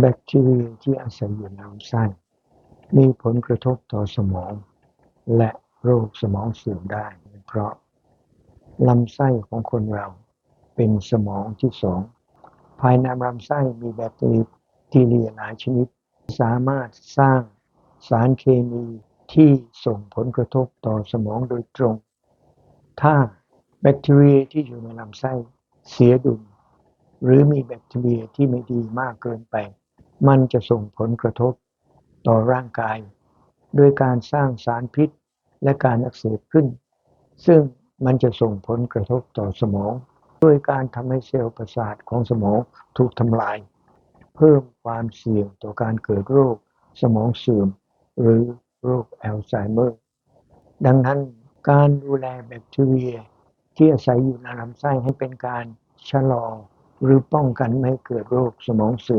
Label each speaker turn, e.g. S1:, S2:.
S1: แบคทีเรียที่อาศัยอยู่ในลำไส้มีผลกระทบต่อสมอง และโรคสมองเสื่อมได้ เพราะลำไส้ของคนเราเป็นสมองที่สอง ภายในลำไส้มีแบคทีเรียหลายชนิด สามารถสร้างสารเคมีที่ส่งผลกระทบต่อสมองโดยตรง ถ้าแบคทีเรียที่อยู่ในลำไส้เสียดุลหรือมีแบคทีเรียที่ไม่ดีมากเกินไป มันจะส่งผลกระทบต่อร่างกาย โดยการสร้างสารพิษและการอักเสบขึ้น ซึ่งมันจะส่งผลกระทบต่อสมอง ด้วยการทำให้เซลล์ประสาทของสมองถูกทำลาย เพิ่มความเสี่ยงต่อการเกิดโรค สมองเสื่อม หรือโรคอัลไซเมอร์ ดังนั้นการดูแลแบคทีเรีย ที่อาศัยอยู่ในลำไส้ให้เป็นการชะลอ หรือป้องกันไม่ให้เกิดโรคสมองเสื่อม